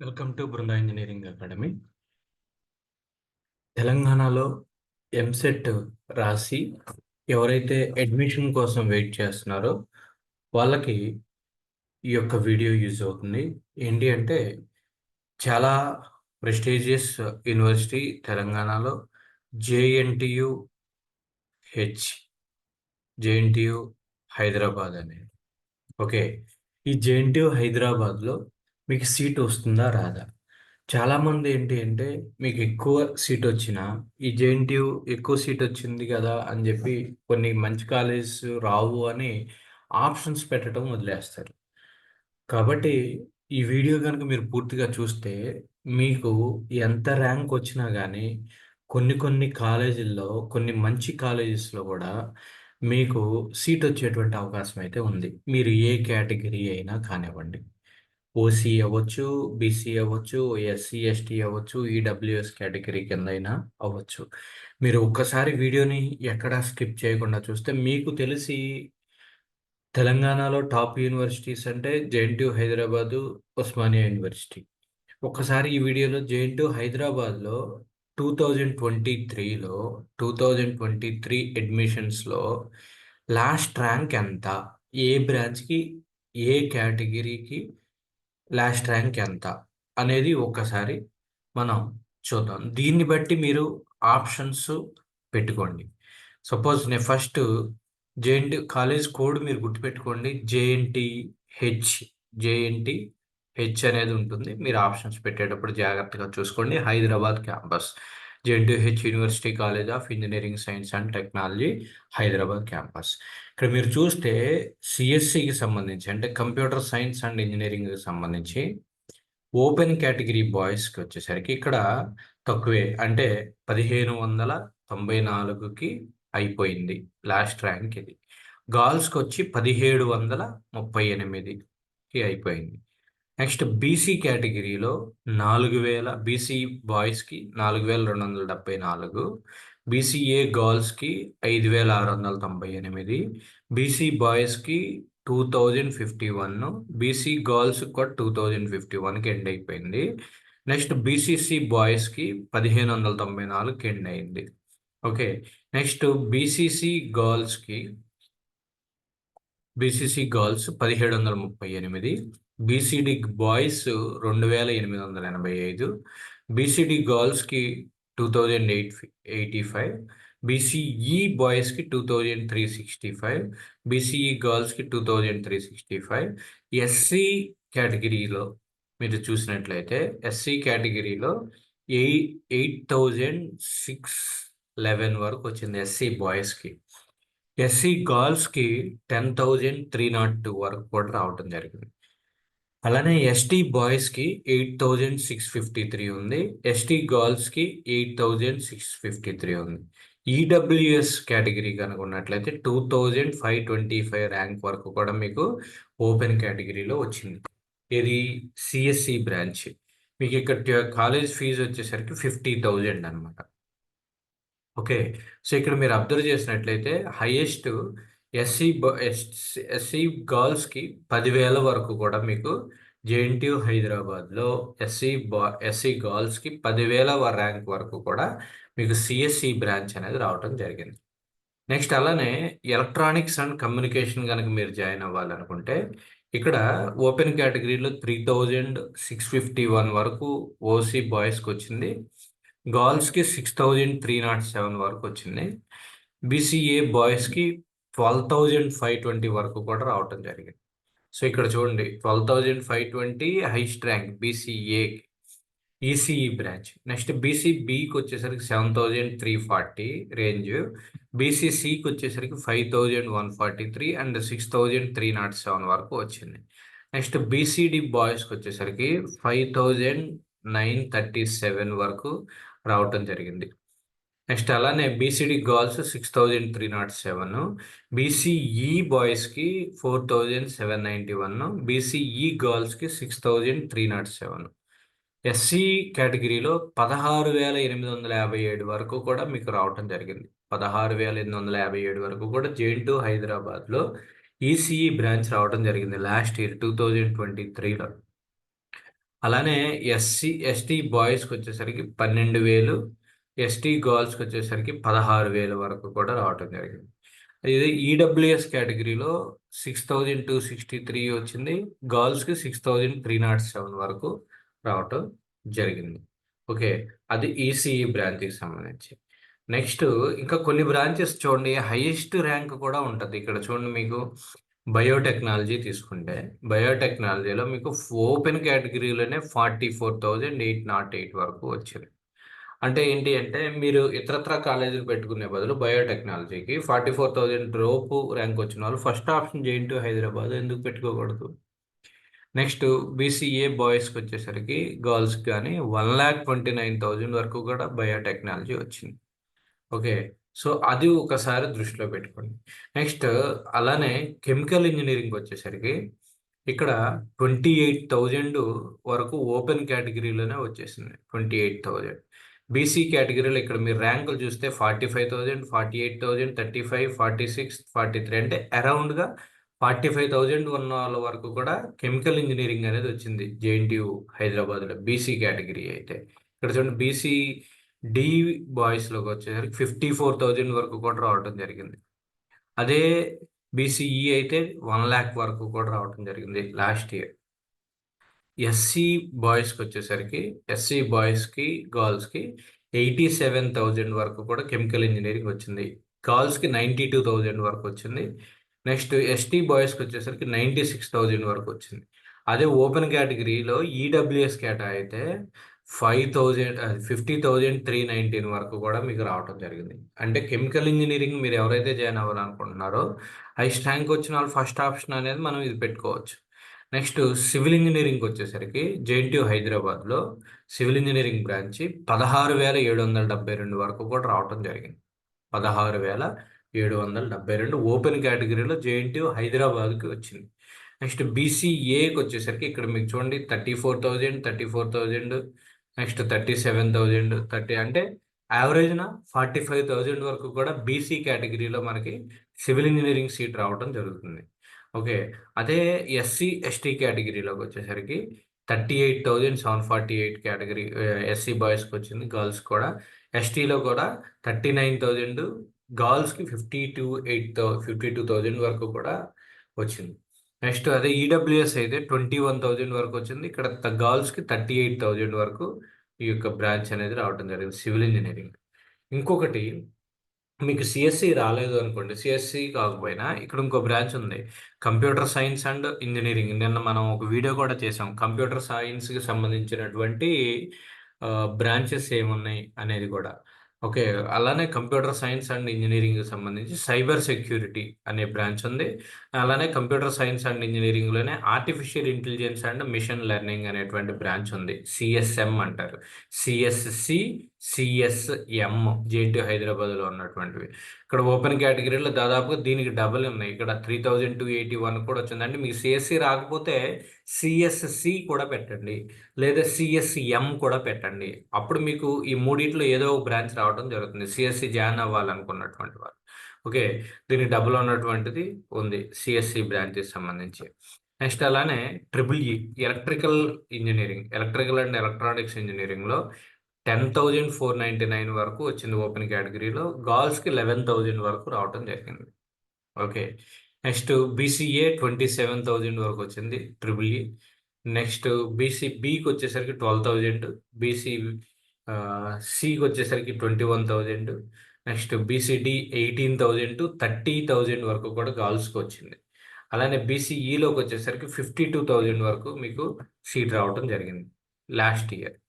Welcome to Brinda engineering academy తెలంగాణలో EAMCET రాసి ఎవరైతే అడ్మిషన్ కోసం వెయిట్ చేస్తున్నారో వాళ్ళకి ఈ యొక్క వీడియో యూజ్ అవుతుంది. ఏంటి అంటే చాలా ప్రెస్టీజియస్ యూనివర్సిటీ తెలంగాణలో జేఎన్టీయు హెచ్ జేఎన్టీయు హైదరాబాద్ అనేది ఓకే ఈ జేఎన్టీయు హైదరాబాద్లో మీకు సీట్ వస్తుందా రాదా? చాలామంది ఏంటి అంటే మీకు ఎక్కువ సీట్ వచ్చిన ఈ జేఎన్టీయూ ఎక్కువ సీట్ వచ్చింది కదా అని చెప్పి కొన్ని మంచి కాలేజెస్ రావు అని ఆప్షన్స్ పెట్టడం వదిలేస్తారు. కాబట్టి ఈ వీడియో కనుక మీరు పూర్తిగా చూస్తే మీకు ఎంత ర్యాంక్ వచ్చినా కానీ కొన్ని కొన్ని కాలేజీల్లో కొన్ని మంచి కాలేజెస్లో కూడా మీకు సీట్ వచ్చేటువంటి అవకాశం అయితే ఉంది. మీరు ఏ కేటగిరీ అయినా కానివ్వండి. ఓసీ అవ్వచ్చు బీసీ అవ్వచ్చు ఎస్సీ ఎస్టీ అవ్వచ్చు e, ఈడబ్ల్యూఎస్ కేటగిరీ కింద అయినా అవ్వచ్చు. మీరు ఒక్కసారి వీడియోని ఎక్కడ స్కిప్ చేయకుండా చూస్తే మీకు తెలిసి తెలంగాణలో టాప్ యూనివర్సిటీస్ అంటే జేఎన్టీయు హైదరాబాదు ఉస్మానియా యూనివర్సిటీ. ఒక్కసారి ఈ వీడియోలో జేఎన్టీయు హైదరాబాద్లో టూ థౌజండ్ ట్వంటీ త్రీలో టూ థౌజండ్ ట్వంటీ త్రీ అడ్మిషన్స్లో లాస్ట్ ర్యాంక్ ఎంత? ఏ బ్రాంచ్కి ఏ కేటగిరీకి లాస్ట్ ర్యాంక్ ఎంత అనేది ఒక్కసారి మనం చూద్దాం. దీన్ని బట్టి మీరు ఆప్షన్స్ పెట్టుకోండి. సపోజ్ నేను ఫస్ట్ జేఎన్టీ కాలేజ్ కోడ్ మీరు గుర్తుపెట్టుకోండి. జేఎన్టీ హెచ్ జేఎన్టీ హెచ్ అనేది ఉంటుంది. మీరు ఆప్షన్స్ పెట్టేటప్పుడు జాగ్రత్తగా చూసుకోండి. Hyderabad campus. ZH university college of engineering science and technology Hyderabad campus. ఇక్కడ మీరు చూస్తే సిఎస్సికి సంబంధించి అంటే కంప్యూటర్ సైన్స్ అండ్ ఇంజనీరింగ్కి సంబంధించి ఓపెన్ కేటగిరీ బాయ్స్కి వచ్చేసరికి ఇక్కడ తక్కువే అంటే పదిహేను వందల తొంభై నాలుగుకి అయిపోయింది లాస్ట్ ర్యాంక్ ఇది. గర్ల్స్కి వచ్చి పదిహేడు వందల ముప్పై ఎనిమిదికి అయిపోయింది. నెక్స్ట్ బీసీ కేటగిరీలో నాలుగు వేల బీసీ బాయ్స్కి నాలుగు వేల రెండు వందల డెబ్బై నాలుగు బీసీఏ గర్ల్స్కి ఐదు వేల ఆరు వందల తొంభై ఎనిమిది బీసీ బాయ్స్కి two thousand fifty one BC girls కూడా టూ థౌజండ్ ఫిఫ్టీ వన్కి ఎండ్ అయిపోయింది. నెక్స్ట్ బీసీసీ బాయ్స్కి పదిహేను వందల తొంభై నాలుగుకి ఎండ్ అయింది. ఓకే నెక్స్ట్ బీసీసీ గర్ల్స్కి బీసీసీ గర్ల్స్ పదిహేడు వందల ముప్పై ఎనిమిది బీసీడీ బాయ్స్ రెండు వేల ఎనిమిది వందల ఎనభై ఐదు బీసీడీ గర్ల్స్కి two thousand eight eighty five BCE బాయ్స్కి two thousand three sixty five BCE గర్ల్స్కి two thousand three sixty five. SC కేటగిరీలో మీరు చూసినట్లయితే ఎస్సీ కేటగిరీలో ఎయి ఎయిట్ థౌజండ్ సిక్స్ లెవెన్ వరకు వచ్చింది ఎస్సీ బాయ్స్కి ఎస్సీ గర్ల్స్కి ten thousand three nought two వరకు కూడా రావటం జరిగింది. అలానే ఎస్టీ బాయ్స్కి eight thousand six fifty three ఉంది. ఎస్టీ గర్ల్స్కి eight thousand six fifty three ఉంది. EWS category కనుకున్నట్లయితే two thousand five twenty five rank వరకు కూడా మీకు ఓపెన్ కేటగిరీలో వచ్చింది. ఇది సిఎస్సి బ్రాంచ్ మీకు ఇక్కడ కాలేజ్ ఫీజు వచ్చేసరికి ఫిఫ్టీ థౌజండ్ అనమాట ఓకే. సో ఇక్కడ మీరు అబ్జర్వ్ చేసినట్లయితే హైయెస్ట్ ఎస్సీ ఎస్సీ గర్ల్స్కి పదివేల వరకు కూడా మీకు జేఎన్టీయూ హైదరాబాద్లో ఎస్సీ బా ఎస్సీ గర్ల్స్కి పదివేల ర్యాంక్ వరకు కూడా మీకు సిఎస్సి బ్రాంచ్ అనేది రావడం జరిగింది. నెక్స్ట్ అలానే ఎలక్ట్రానిక్స్ అండ్ కమ్యూనికేషన్ కనుక మీరు జాయిన్ అవ్వాలనుకుంటే ఇక్కడ ఓపెన్ కేటగిరీలో three thousand six fifty one వరకు ఓసీ బాయ్స్కి వచ్చింది. గర్ల్స్కి six thousand three nought seven వరకు వచ్చింది. బీసీఏ బాయ్స్కి ట్వెల్వ్ థౌజండ్ ఫైవ్ ట్వంటీ వరకు కూడా రావటం జరిగింది. సో ఇక్కడ చూడండి twelve thousand five twenty highest rank BCA ECE branch next బీసీబీకి వచ్చేసరికి seven thousand three forty range బీసీసీకి వచ్చేసరికి five thousand one forty three and six thousand three nought seven వరకు వచ్చింది. నెక్స్ట్ బీసీడి బాయ్స్కి వచ్చేసరికి five thousand nine thirty seven వరకు రావటం జరిగింది. Next అలానే BCD girls six thousand three nought seven BCE బాయ్స్కి four thousand seven ninety one BCE గర్ల్స్కి six thousand three nought seven SC కేటగిరీలో పదహారు వేల ఎనిమిది వందల యాభై ఏడు వరకు కూడా మీకు రావటం జరిగింది. పదహారు వేల ఎనిమిది వందల యాభై ఏడు వరకు కూడా జేఎన్టు హైదరాబాద్లో ఈసీఈ బ్రాంచ్ రావడం జరిగింది last year two thousand twenty త్రీలో అలానే ఎస్సీ ఎస్టీ బాయ్స్కి వచ్చేసరికి పన్నెండు వేలు ఎస్టీ గర్ల్స్కి వచ్చేసరికి పదహారు వేల వరకు కూడా రావటం జరిగింది. ఇది ఈడబ్ల్యూఎస్ కేటగిరీలో six thousand two sixty three వచ్చింది. గర్ల్స్కి six thousand three nought seven వరకు రావటం జరిగింది. ఓకే అది ఈసీఈ బ్రాంచ్కి సంబంధించి. నెక్స్ట్ ఇంకా కొన్ని బ్రాంచెస్ చూడండి. హైయెస్ట్ ర్యాంక్ కూడా ఉంటుంది. ఇక్కడ చూడండి మీకు బయోటెక్నాలజీ తీసుకుంటే. బయోటెక్నాలజీలో మీకు open కేటగిరీలోనే forty four thousand eight nought eight వరకు వచ్చింది. అంటే ఏంటి అంటే మీరు ఇతరత్ర కాలేజీలు పెట్టుకునే బదులు బయోటెక్నాలజీకి ఫార్టీ ఫోర్ థౌజండ్ రోపు ర్యాంక్ వచ్చిన వాళ్ళు ఫస్ట్ ఆప్షన్ జేఎన్టీ హైదరాబాద్ ఎందుకు పెట్టుకోకూడదు? నెక్స్ట్ బీసీఏ బాయ్స్కి వచ్చేసరికి గర్ల్స్కి కానీ one lakh twenty nine thousand వరకు కూడా బయోటెక్నాలజీ వచ్చింది. ఓకే సో అది ఒకసారి దృష్టిలో పెట్టుకోండి. నెక్స్ట్ అలానే కెమికల్ ఇంజనీరింగ్ వచ్చేసరికి ఇక్కడ ట్వంటీ ఎయిట్ థౌజండ్ వరకు ఓపెన్ కేటగిరీలోనే వచ్చేసింది ట్వంటీ ఎయిట్ థౌజండ్. బీసీ కేటగిరీలో ఇక్కడ మీరు ర్యాంకులు చూస్తే forty five thousand forty eight thousand thirty five forty six forty three అంటే అరౌండ్గా ఫార్టీ ఫైవ్ థౌజండ్ ఉన్న వాళ్ళ వరకు కూడా కెమికల్ ఇంజనీరింగ్ అనేది వచ్చింది జేఎన్టీయూ హైదరాబాద్లో బీసీ కేటగిరీ అయితే. ఇక్కడ చూడండి బీసీ డి బాయ్స్లోకి వచ్చేసరికి ఫిఫ్టీ ఫోర్ థౌజండ్ వరకు కూడా రావడం జరిగింది. అదే బీసీఈ అయితే వన్ ల్యాక్ వరకు కూడా రావడం జరిగింది లాస్ట్ ఇయర్. ఎస్సీ బాయ్స్కి వచ్చేసరికి ఎస్సీ బాయ్స్కి గర్ల్స్కి ఎయిటీ సెవెన్ థౌజండ్ వరకు కూడా కెమికల్ ఇంజనీరింగ్ వచ్చింది. గర్ల్స్కి నైంటీ టూ థౌజండ్ వరకు వచ్చింది. నెక్స్ట్ ఎస్టీ బాయ్స్కి వచ్చేసరికి నైంటీ సిక్స్ థౌజండ్ వరకు వచ్చింది. అదే ఓపెన్ కేటగిరీలో ఈడబ్ల్యూఎస్ కేటా అయితే five thousand fifty thousand three nineteen వరకు కూడా మీకు రావటం జరిగింది. అంటే కెమికల్ ఇంజనీరింగ్ మీరు ఎవరైతే జాయిన్ అవ్వాలనుకుంటున్నారో హైస్ట్ ర్యాంక్ వచ్చిన వాళ్ళు ఫస్ట్ ఆప్షన్ అనేది మనం ఇది పెట్టుకోవచ్చు. నెక్స్ట్ సివిల్ ఇంజనీరింగ్ వచ్చేసరికి జేఎన్టీయూ హైదరాబాద్లో సివిల్ ఇంజనీరింగ్ బ్రాంచ్ పదహారు వేల ఏడు వందల డెబ్బై రెండు వరకు కూడా రావటం జరిగింది. పదహారు వేల ఏడు వందల డెబ్బై రెండు ఓపెన్ కేటగిరీలో జేఎన్టీయూ హైదరాబాద్కి వచ్చింది. నెక్స్ట్ బీసీఏకి వచ్చేసరికి ఇక్కడ మీకు చూడండి thirty four thousand thirty four thousand next thirty seven thousand thirty అంటే యావరేజ్న ఫార్టీ ఫైవ్ థౌజండ్ వరకు కూడా బీసీ కేటగిరీలో మనకి సివిల్ ఇంజనీరింగ్ సీట్ రావడం జరుగుతుంది. ఓకే. అదే ఎస్సీ ఎస్టీ కేటగిరీలోకి వచ్చేసరికి thirty eight thousand seven forty eight category SC బాయ్స్కి వచ్చింది గర్ల్స్ కూడా. ఎస్టీలో కూడా థర్టీ నైన్ థౌజండ్ గర్ల్స్కి fifty two eight thou fifty two thousand వరకు కూడా వచ్చింది. నెక్స్ట్ అదే ఈడబ్ల్యూఎస్ అయితే ట్వంటీ వన్ థౌజండ్ వరకు వచ్చింది. ఇక్కడ గర్ల్స్కి థర్టీ ఎయిట్ థౌజండ్ వరకు ఈ యొక్క బ్రాంచ్ అనేది రావడం జరిగింది సివిల్ ఇంజనీరింగ్. ఇంకొకటి మీకు సిఎస్సి రాలేదు అనుకోండి. సిఎస్సి కాకపోయినా ఇక్కడ ఇంకో బ్రాంచ్ ఉంది. Computer science and engineering. నిన్న మనం ఒక వీడియో కూడా చేసాం కంప్యూటర్ సైన్స్కి సంబంధించినటువంటి బ్రాంచెస్ ఏమున్నాయి అనేది కూడా. ఓకే. అలానే కంప్యూటర్ సైన్స్ అండ్ ఇంజనీరింగ్ సంబంధించి సైబర్ సెక్యూరిటీ అనే బ్రాంచ్ ఉంది. అలానే computer science and ఇంజనీరింగ్లోనే artificial intelligence and machine learning అనేటువంటి బ్రాంచ్ ఉంది. సిఎస్ఎం అంటారు. సిఎస్సి సిఎస్ఎం జేఎన్టీ హైదరాబాద్లో ఉన్నటువంటివి. ఇక్కడ ఓపెన్ కేటగిరీలో దాదాపుగా దీనికి డబుల్ ఉన్నాయి. ఇక్కడ three thousand two eighty one కూడా వచ్చిందంటే మీకు సిఎస్సి రాకపోతే సిఎస్సి కూడా పెట్టండి. లేదా సిఎస్ఎం కూడా పెట్టండి. అప్పుడు మీకు ఈ మూడింటిలో ఏదో ఒక బ్రాంచ్ రావడం జరుగుతుంది. సిఎస్సి జాయిన్ అవ్వాలనుకున్నటువంటి వారు ఓకే? దీనికి డబుల్ ఉన్నటువంటిది ఉంది సిఎస్సి బ్రాంచ్కి సంబంధించి. నెక్స్ట్ అలానే triple E electrical engineering. Electrical and electronics ఇంజనీరింగ్లో ten thousand four ninety nine వరకు వచ్చింది ఓపెన్ కేటగిరీలో. గర్ల్స్కి లెవెన్ థౌజండ్ వరకు రావటం జరిగింది. Okay. Next BCA twenty seven thousand వరకు వచ్చింది ట్రిపుల్ ఈ. నెక్స్ట్ బీసీ బీకి వచ్చేసరికి ట్వెల్వ్ థౌజండ్. బీసీ సికి వచ్చేసరికి twenty one thousand. Next BCD eighteen thousand to thirty thousand వరకు కూడా గర్ల్స్కి వచ్చింది. అలానే బీసీఈలోకి వచ్చేసరికి ఫిఫ్టీ టూ థౌజండ్ వరకు మీకు సీట్ రావడం జరిగింది లాస్ట్ ఇయర్.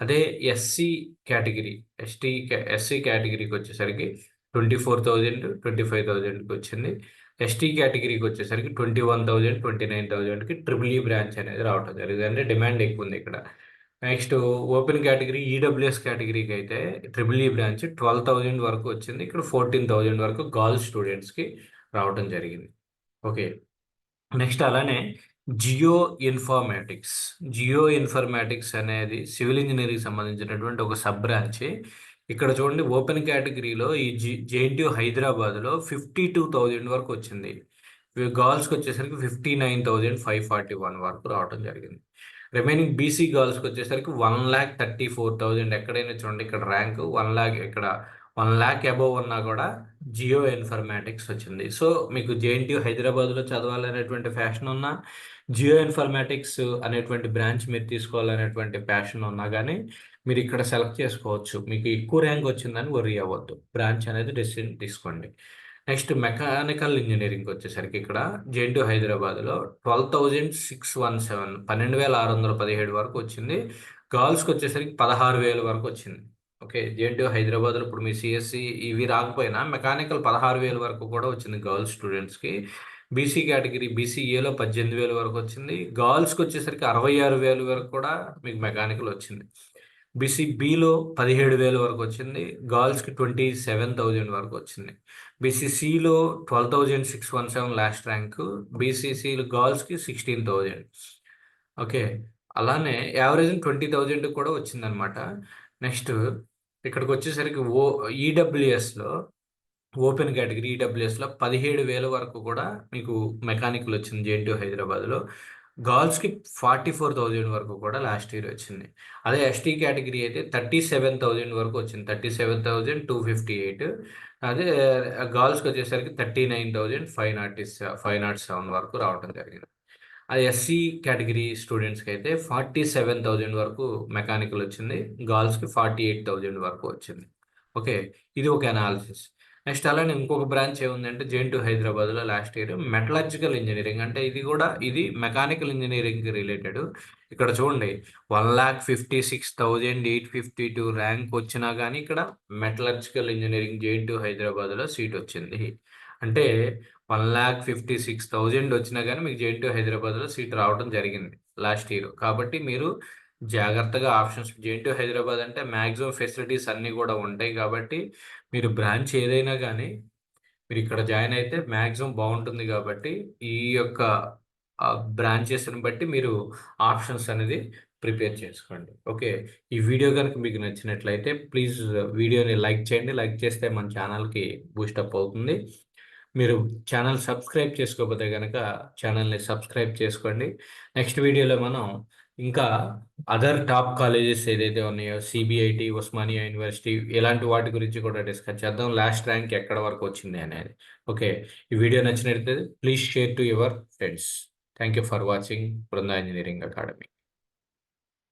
అదే ఎస్సీ కేటగిరీ ఎస్టీ ఎస్సీ కేటగిరీకి వచ్చేసరికి twenty four thousand twenty five థౌజండ్కి వచ్చింది ఎస్టీ కేటగిరీకి వచ్చేసరికి twenty one thousand twenty nine థౌజండ్కి ట్రిపుల్ ఈ బ్రాంచ్ అనేది రావటం జరిగింది. అంటే డిమాండ్ ఎక్కువ ఉంది ఇక్కడ. నెక్స్ట్ ఓపెన్ కేటగిరీ ఈడబ్ల్యూఎస్ కేటగిరీకి అయితే triple E branch twelve thousand వరకు వచ్చింది. ఇక్కడ ఫోర్టీన్ థౌజండ్ వరకు గర్ల్స్ స్టూడెంట్స్కి రావడం జరిగింది. ఓకే నెక్స్ట్ అలానే జియో ఇన్ఫర్మాటిక్స్ జియో ఇన్ఫర్మాటిక్స్ అనేది సివిల్ ఇంజనీరింగ్ సంబంధించినటువంటి ఒక సబ్ బ్రాంచ్. ఇక్కడ చూడండి ఓపెన్ కేటగిరీలో ఈ జి జేఎన్టీ హైదరాబాద్లో ఫిఫ్టీ టూ థౌజండ్ వరకు వచ్చింది. గర్ల్స్కి వచ్చేసరికి fifty nine thousand five forty one వరకు రావడం జరిగింది. రిమైనింగ్ బీసీ గర్ల్స్కి వచ్చేసరికి one lakh thirty four thousand ఎక్కడైనా చూడండి ఇక్కడ ర్యాంక్ వన్ ల్యాక్ ఇక్కడ వన్ ల్యాక్ అబోవ్ ఉన్నా కూడా జియో ఇన్ఫర్మాటిక్స్ వచ్చింది. సో మీకు జేఎన్టీ హైదరాబాద్లో చదవాలనేటువంటి ఫ్యాషన్ ఉన్నా జియో ఇన్ఫర్మాటిక్స్ అనేటువంటి బ్రాంచ్ మీరు తీసుకోవాలనేటువంటి ప్యాషన్ ఉన్నా కానీ మీరు ఇక్కడ సెలెక్ట్ చేసుకోవచ్చు. మీకు ఎక్కువ ర్యాంక్ వచ్చిందని వరీ అవ్వద్దు. బ్రాంచ్ అనేది డెసిషన్ తీసుకోండి. నెక్స్ట్ మెకానికల్ ఇంజనీరింగ్ వచ్చేసరికి ఇక్కడ జేఎన్టీ హైదరాబాద్లో twelve thousand six one seven పన్నెండు వేల ఆరు వందల పదిహేడు వరకు వచ్చింది. గర్ల్స్కి వచ్చేసరికి పదహారు వేల వరకు వచ్చింది. ఓకే జేఎన్టీ హైదరాబాద్లో ఇప్పుడు మీ సిఎస్సి ఇవి రాకపోయినా మెకానికల్ పదహారు వేల వరకు కూడా వచ్చింది గర్ల్స్ స్టూడెంట్స్కి బీసీ కేటగిరీ బీసీఏలో పద్దెనిమిది వేల వరకు వచ్చింది. గర్ల్స్కి వచ్చేసరికి అరవై ఆరు వేల వరకు కూడా మీకు మెకానికల్ వచ్చింది. బీసీ బిలో పదిహేడు వేల వరకు వచ్చింది. గర్ల్స్కి ట్వంటీ సెవెన్ థౌజండ్ వరకు వచ్చింది. బీసీసీలో twelve thousand six one seven last rank బీసీసీలో గర్ల్స్కి సిక్స్టీన్ థౌజండ్ ఓకే అలానే యావరేజ్ ట్వంటీ థౌజండ్ కూడా వచ్చిందనమాట నెక్స్ట్ ఇక్కడికి వచ్చేసరికి ఓ ఈడబ్ల్యూఎస్లో ఓపెన్ కేటగిరీ ఈడబ్ల్యూఎస్లో పదిహేడు వేల వరకు కూడా మీకు మెకానికల్ వచ్చింది జేఎన్టీ హైదరాబాద్లో. గర్ల్స్కి ఫార్టీ ఫోర్ థౌజండ్ వరకు కూడా లాస్ట్ ఇయర్ వచ్చింది. అదే ఎస్టీ కేటగిరీ అయితే థర్టీ సెవెన్ థౌజండ్ వరకు వచ్చింది. Thirty seven thousand two fifty eight. అదే గర్ల్స్కి వచ్చేసరికి thirty nine thousand five nought five nought seven వరకు రావడం జరిగింది. అది ఎస్సీ కేటగిరీ స్టూడెంట్స్కి అయితే ఫార్టీ సెవెన్ థౌజండ్ వరకు మెకానికల్ వచ్చింది. గర్ల్స్కి ఫార్టీ ఎయిట్ థౌజండ్ వరకు వచ్చింది. ఓకే ఇది ఒక అనాలిసిస్. నెక్స్ట్ అలానే ఇంకొక బ్రాంచ్ ఏముందంటే జేఎన్ టు హైదరాబాద్లో లాస్ట్ ఇయర్ మెటలర్జికల్ ఇంజనీరింగ్. అంటే ఇది కూడా ఇది మెకానికల్ ఇంజనీరింగ్కి రిలేటెడ్. ఇక్కడ చూడండి one lakh fifty six thousand eight fifty two rank వచ్చినా కానీ ఇక్కడ మెటలర్జికల్ ఇంజనీరింగ్ జేఎన్ టు హైదరాబాద్లో సీట్ వచ్చింది. అంటే one lakh fifty six thousand వచ్చినా కానీ మీకు జేఎన్ టు హైదరాబాద్లో సీట్ రావడం జరిగింది లాస్ట్ ఇయర్. కాబట్టి మీరు జాగ్రత్తగా ఆప్షన్స్. జేఎన్టీ హైదరాబాద్ అంటే మ్యాక్సిమం ఫెసిలిటీస్ అన్నీ కూడా ఉంటాయి కాబట్టి మీరు బ్రాంచ్ ఏదైనా కానీ మీరు ఇక్కడ జాయిన్ అయితే మ్యాక్సిమం బాగుంటుంది కాబట్టి ఈ యొక్క బ్రాంచెస్ని బట్టి మీరు ఆప్షన్స్ అనేది ప్రిపేర్ చేసుకోండి. ఓకే? ఈ వీడియో కనుక మీకు నచ్చినట్లయితే ప్లీజ్ వీడియోని లైక్ చేయండి. లైక్ చేస్తే మన ఛానల్కి బూస్టప్ అవుతుంది. మీరు ఛానల్ సబ్స్క్రైబ్ చేసుకోకపోతే కనుక ఛానల్ని సబ్స్క్రైబ్ చేసుకోండి. నెక్స్ట్ వీడియోలో మనం ఇంకా అదర్ టాప్ కాలేజెస్ ఏదైతే ఉన్నాయో సిబిఐటి ఉస్మానియా యూనివర్సిటీ ఇలాంటి వాటి గురించి కూడా డిస్కస్ చేద్దాం. లాస్ట్ ర్యాంక్ ఎక్కడ వరకు వచ్చింది అనేది. ఓకే ఈ వీడియో నచ్చినట్లయితే please share to your friends thank you for watching Brinda engineering academy